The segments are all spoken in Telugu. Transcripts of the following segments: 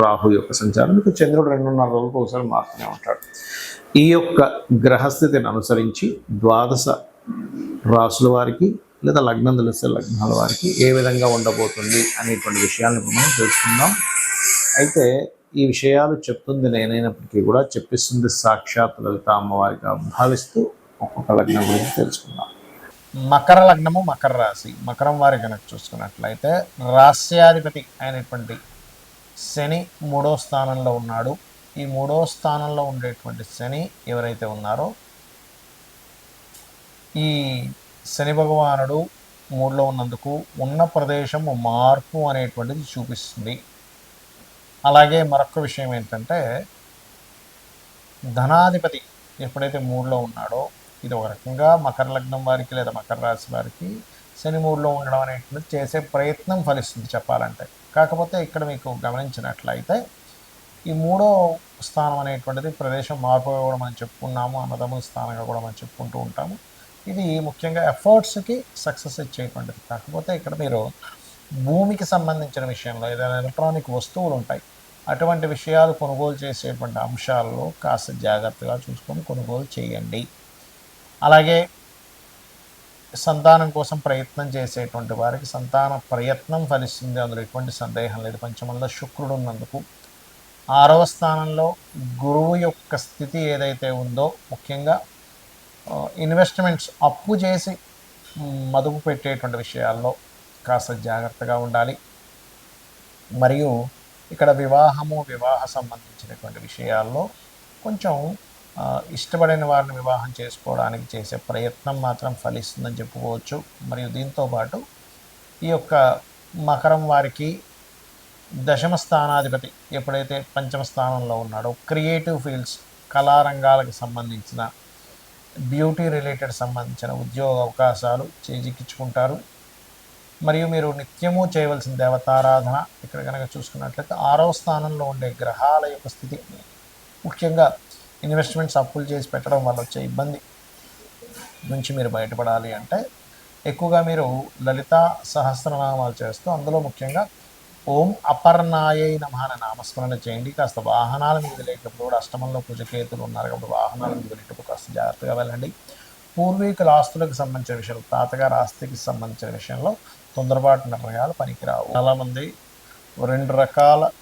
రాహు యొక్క సంచారం. ఇక చంద్రుడు రెండున్నర రోజులకు ఒకసారి మారుతూనే ఉంటాడు. ఈ యొక్క గ్రహస్థితిని అనుసరించి ద్వాదశ రాసుల వారికి లేదా లగ్నం తెలిస్తే లగ్నాల వారికి ఏ విధంగా ఉండబోతుంది అనేటువంటి విషయాలను మనం తెలుసుకుందాం. అయితే ఈ విషయాలు చెప్తుంది నేనైనప్పటికీ కూడా చెప్పిస్తుంది సాక్షాత్ లలిత అమ్మవారిగా భావిస్తూ ఒక్కొక్క లగ్నం గురించి తెలుసుకుందాం. మకర లగ్నము మకర రాశి. మకరం వారి కనుక చూసుకున్నట్లయితే రాస్యాధిపతి అయినటువంటి శని మూడో స్థానంలో ఉన్నాడు. ఈ మూడో స్థానంలో ఉండేటువంటి శని ఎవరైతే ఉన్నారో ఈ శని భగవానుడు మూడులో ఉన్నందుకు ఉన్న ప్రదేశం మార్పు అనేటువంటిది చూపిస్తుంది. అలాగే మరొక విషయం ఏంటంటే ధనాధిపతి ఎప్పుడైతే మూడులో ఉన్నాడో ఇది ఒక రకంగా మకర లగ్నం వారికి లేదా మకర రాశి వారికి శని మూడులో ఉండడం అనేటువంటిది చేసే ప్రయత్నం ఫలిస్తుంది చెప్పాలంటే. కాకపోతే ఇక్కడ మీకు గమనించినట్లయితే ఈ మూడో స్థానం అనేటువంటిది ప్రదేశం మార్పు కూడా మనం చెప్పుకున్నాము అన్నదమ్ముల స్థానంగా కూడా మనం చెప్పుకుంటూ ఉంటాము. ఇది ముఖ్యంగా ఎఫర్ట్స్కి సక్సెస్ ఇచ్చేటువంటిది. కాకపోతే ఇక్కడ మీరు భూమికి సంబంధించిన విషయంలో ఏదైనా ఎలక్ట్రానిక్ వస్తువులు ఉంటాయి అటువంటి విషయాలు కొనుగోలు చేసేటువంటి అంశాల్లో కాస్త జాగ్రత్తగా చూసుకొని కొనుగోలు చేయండి. అలాగే సంతానం కోసం ప్రయత్నం చేసేటువంటి వారికి సంతాన ప్రయత్నం ఫలిస్తుంది. అందులో ఎటువంటి సందేహం లేదు. పంచమంలో శుక్రుడు ఉన్నందుకు ఆరవ స్థానంలో గురువు యొక్క స్థితి ఏదైతే ఉందో ముఖ్యంగా ఇన్వెస్ట్మెంట్స్ అప్పు చేసి మదుపు పెట్టేటువంటి విషయాల్లో కాస్త జాగ్రత్తగా ఉండాలి. మరియు ఇక్కడ వివాహము వివాహ సంబంధించినటువంటి విషయాల్లో కొంచెం ఇష్టపడిన వారిని వివాహం చేసుకోవడానికి చేసే ప్రయత్నం మాత్రం ఫలిస్తుందని చెప్పుకోవచ్చు. మరియు దీంతో పాటు ఈ యొక్క మకరం వారికి దశమ స్థానాధిపతి ఎప్పుడైతే పంచమ స్థానంలో ఉన్నాడో క్రియేటివ్ ఫీల్డ్స్ కళారంగాలకు సంబంధించిన బ్యూటీ రిలేటెడ్ సంబంధించిన ఉద్యోగ అవకాశాలు చేజిక్కించుకుంటారు. మరియు మీరు నిత్యము చేయవలసిన దేవతారాధన ఇక్కడ కనుక చూసుకున్నట్లయితే ఆరవ స్థానంలో ఉండే గ్రహాల యొక్క స్థితి ముఖ్యంగా ఇన్వెస్ట్మెంట్స్ అప్పులు చేసి పెట్టడం వల్ల వచ్చే ఇబ్బంది నుంచి మీరు బయటపడాలి అంటే ఎక్కువగా మీరు లలిత సహస్రనామాలు చేస్తూ అందులో ముఖ్యంగా ఓం అపర్ణాయై నమ అనే నామస్మరణ చేయండి. కాస్త వాహనాల మీద లేకపోతే కూడా అష్టమంలో పూజకేతులు ఉన్నారు కాబట్టి వాహనాల మీద వెళ్ళేటప్పుడు కాస్త జాగ్రత్తగా వెళ్ళండి. పూర్వీకుల ఆస్తులకు సంబంధించిన విషయాలు తాతగారి ఆస్తికి సంబంధించిన విషయంలో తొందరపాటు నిర్ణయాలు పనికిరావు. చాలామంది రెండు రకాల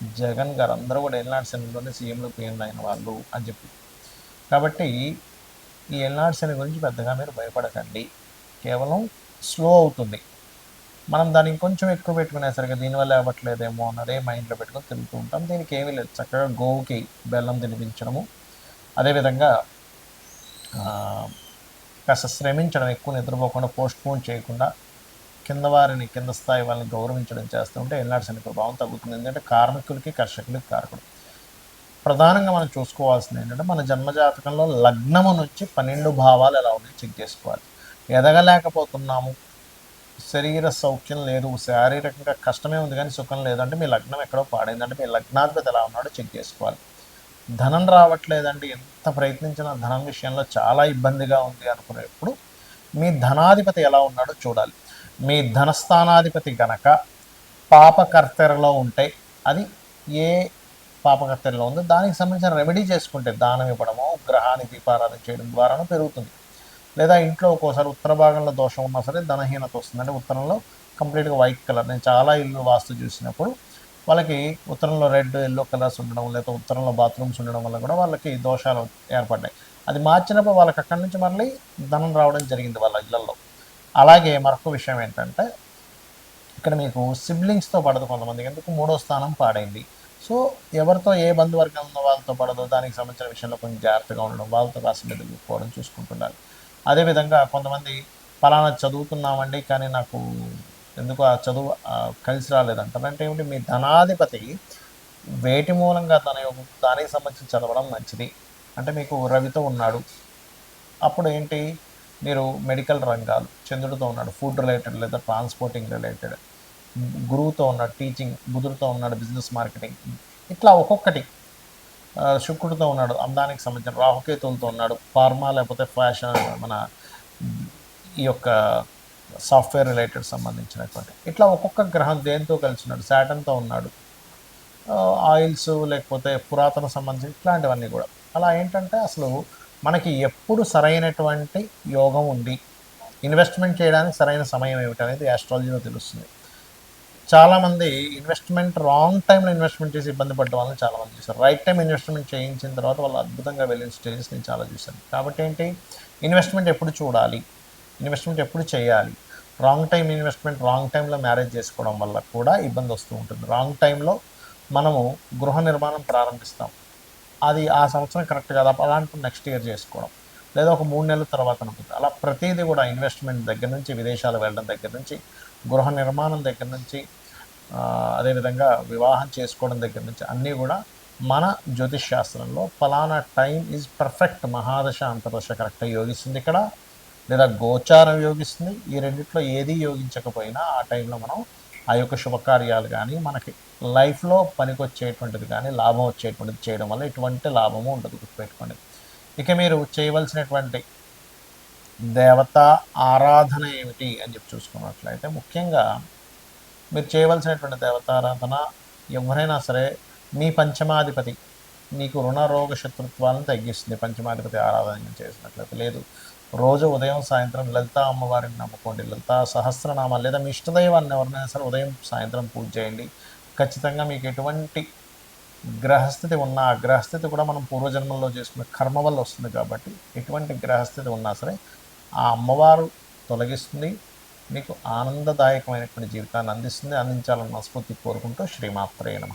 జగన్ గారు అందరూ కూడా ఎల్నాడు సెనలోనే సీఎంలు పిఎంలు అయిన వాళ్ళు అని చెప్పి. కాబట్టి ఈ ఎల్నాడు సెన గురించి పెద్దగా మీరు భయపడకండి. కేవలం స్లో అవుతుంది. మనం దాన్ని ఇంకొంచెం ఎక్కువ పెట్టుకునేసరికి దీనివల్ల అవ్వట్లేదేమో అన్నదే మైండ్లో పెట్టుకొని తిరుగుతూ ఉంటాం. దీనికి ఏమీ లేదు. చక్కగా గోవుకి బెల్లం తినిపించడము. అదేవిధంగా కాస్త శ్రమించడం ఎక్కువ నిద్రపోకుండా పోస్ట్ పోన్ చేయకుండా కింద వారిని కింద స్థాయి వాళ్ళని గౌరవించడం చేస్తూ ఉంటే ఎల్నాడు శని ప్రభావం తగ్గుతుంది. ఎందుకంటే కార్మికులకి కర్షకులకి కారకుడు. ప్రధానంగా మనం చూసుకోవాల్సింది ఏంటంటే మన జన్మజాతకంలో లగ్నము నుంచి పన్నెండు భావాలు ఎలా ఉన్నాయి చెక్ చేసుకోవాలి. ఎదగలేకపోతున్నాము. శరీర సౌఖ్యం లేదు. శారీరకంగా కష్టమే ఉంది కానీ సుఖం లేదంటే మీ లగ్నం ఎక్కడో పాడైందంటే మీ లగ్నాధిపతి ఎలా ఉన్నాడో చెక్ చేసుకోవాలి. ధనం రావట్లేదండి ఎంత ప్రయత్నించినా ధనం విషయంలో చాలా ఇబ్బందిగా ఉంది అనుకునేప్పుడు మీ ధనాధిపతి ఎలా ఉన్నాడో చూడాలి. మీ ధనస్థానాధిపతి గనక పాపకర్తెరలో ఉంటే అది ఏ పాపకర్తెరలో ఉందో దానికి సంబంధించిన రెమెడీ చేసుకుంటే దానం ఇవ్వడమో గ్రహాన్ని దీపారాధన చేయడం ద్వారానో పెరుగుతుంది. లేదా ఇంట్లో ఒక్కోసారి ఉత్తర భాగంలో దోషం ఉన్నా సరే ధనహీనత వస్తుంది అంటే ఉత్తరంలో కంప్లీట్గా వైట్ కలర్ నేను చాలా ఇల్లు వాస్తు చూసినప్పుడు వాళ్ళకి ఉత్తరంలో రెడ్ ఎల్లో కలర్స్ ఉండడం లేదా ఉత్తరంలో బాత్రూమ్స్ ఉండడం వల్ల కూడా వాళ్ళకి దోషాలు ఏర్పడ్డాయి. అది మార్చినప్పుడు వాళ్ళకి అక్కడి నుంచి మళ్ళీ ధనం రావడం జరిగింది వాళ్ళ ఇళ్ళలో. అలాగే మరొక విషయం ఏంటంటే ఇక్కడ మీకు సిబ్లింగ్స్తో పడదు కొంతమందికి ఎందుకు మూడో స్థానం పాడైంది. సో ఎవరితో ఏ బంధువర్గం ఉందో వాళ్ళతో పడదు దానికి సంబంధించిన విషయంలో కొంచెం జాగ్రత్తగా ఉండడం వాళ్ళతో కాస్త మెదులుకోవడం చూసుకుంటున్నారు. అదేవిధంగా కొంతమంది ఫలానా చదువుతున్నామండి కానీ నాకు ఎందుకు ఆ చదువు కలిసి రాలేదంటారంటే ఏమిటి? మీ ధనాధిపతి వేటి మూలంగా తన యొక్క దానికి సంబంధించి చదవడం మంచిది. అంటే మీకు రవితో ఉన్నాడు. అప్పుడు ఏంటి? మీరు మెడికల్ రంగాలు చంద్రుడితో ఉన్నాడు ఫుడ్ రిలేటెడ్ లేదా ట్రాన్స్పోర్టింగ్ రిలేటెడ్ గురువుతో ఉన్నాడు టీచింగ్ బుధుడితో ఉన్నాడు బిజినెస్ మార్కెటింగ్ ఇట్లా ఒక్కొక్కటి. శుక్రుడితో ఉన్నాడు అందానికి సంబంధించిన రాహుకేతులతో ఉన్నాడు ఫార్మా లేకపోతే ఫ్యాషన్ మన ఈ యొక్క సాఫ్ట్వేర్ రిలేటెడ్ సంబంధించినటువంటి. ఇట్లా ఒక్కొక్క గ్రహం దేంతో కలిసి ఉన్నాడు? శాటన్తో ఉన్నాడు. ఆయిల్స్ లేకపోతే పురాతన సంబంధించి ఇట్లాంటివన్నీ కూడా. అలా ఏంటంటే అసలు మనకి ఎప్పుడు సరైనటువంటి యోగం ఉంది ఇన్వెస్ట్మెంట్ చేయడానికి సరైన సమయం ఏమిటి అనేది ఆస్ట్రాలజీలో తెలుస్తుంది. చాలామంది ఇన్వెస్ట్మెంట్ రాంగ్ టైంలో ఇన్వెస్ట్మెంట్ చేసి ఇబ్బంది పడ్డ వాళ్ళని చాలామంది చూశారు. రైట్ టైం ఇన్వెస్ట్మెంట్ చేయించిన తర్వాత వాళ్ళు అద్భుతంగా వెళ్ళిన స్టేజెస్ నేను చాలా చూశాను. కాబట్టి ఏంటి? ఇన్వెస్ట్మెంట్ ఎప్పుడు చూడాలి? ఇన్వెస్ట్మెంట్ ఎప్పుడు చేయాలి? రాంగ్ టైం ఇన్వెస్ట్మెంట్ రాంగ్ టైంలో మ్యారేజ్ చేసుకోవడం వల్ల కూడా ఇబ్బంది వస్తూ ఉంటుంది. రాంగ్ టైంలో మనము గృహ నిర్మాణం ప్రారంభిస్తాం. అది ఆ సంవత్సరం కరెక్ట్ కదా. అలాంటి నెక్స్ట్ ఇయర్ చేసుకోవడం. లేదా ఒక మూడు నెలల తర్వాత అనుకుంటుంది అలా ప్రతిదీ కూడా ఇన్వెస్ట్మెంట్ దగ్గర నుంచి విదేశాలు వెళ్ళడం దగ్గర నుంచి గృహ నిర్మాణం దగ్గర నుంచి అదేవిధంగా వివాహం చేసుకోవడం దగ్గర నుంచి అన్నీ కూడా మన జ్యోతిష్ శాస్త్రంలో ఫలానా టైం ఈజ్ పర్ఫెక్ట్ మహాదశ అంతర్దశ కరెక్ట్గా యోగిస్తుంది ఇక్కడ. లేదా గోచారం యోగిస్తుంది. ఈ రెండిట్లో ఏది యోగించకపోయినా ఆ టైంలో మనం ఆ యొక్క శుభకార్యాలు కానీ మనకి లైఫ్లో పనికొచ్చేటువంటిది కానీ లాభం వచ్చేటువంటిది చేయడం వల్ల ఎటువంటి లాభము ఉండదు గుర్తుపెట్టుకోండి. ఇక మీరు చేయవలసినటువంటి దేవత ఆరాధన ఏమిటి అని చెప్పి చూసుకున్నట్లయితే ముఖ్యంగా మీరు చేయవలసినటువంటి దేవతారాధన ఎవరైనా సరే మీ పంచమాధిపతి మీకు రుణ రోగ శత్రుత్వాలను తగ్గిస్తుంది. పంచమాధిపతి ఆరాధన చేసినట్లయితే లేదు. రోజు ఉదయం సాయంత్రం లలితా అమ్మవారిని నమ్ముకోండి. లలితా సహస్రనామాలు లేదా మీ ఇష్టదైవాన్ని ఎవరినైనా సరే ఉదయం సాయంత్రం పూజ చేయండి. ఖచ్చితంగా మీకు ఎటువంటి గ్రహస్థితి ఉన్నా ఆ గ్రహస్థితి కూడా మనం పూర్వజన్మల్లో చేసుకున్న కర్మ వల్ల వస్తుంది కాబట్టి ఎటువంటి గ్రహస్థితి ఉన్నా సరే ఆ అమ్మవారు తొలగిస్తుంది. మీకు ఆనందదాయకమైనటువంటి జీవితాన్ని అందిస్తుంది. అందించాలని మనస్ఫూర్తి కోరుకుంటూ శ్రీమాత్రే నమ.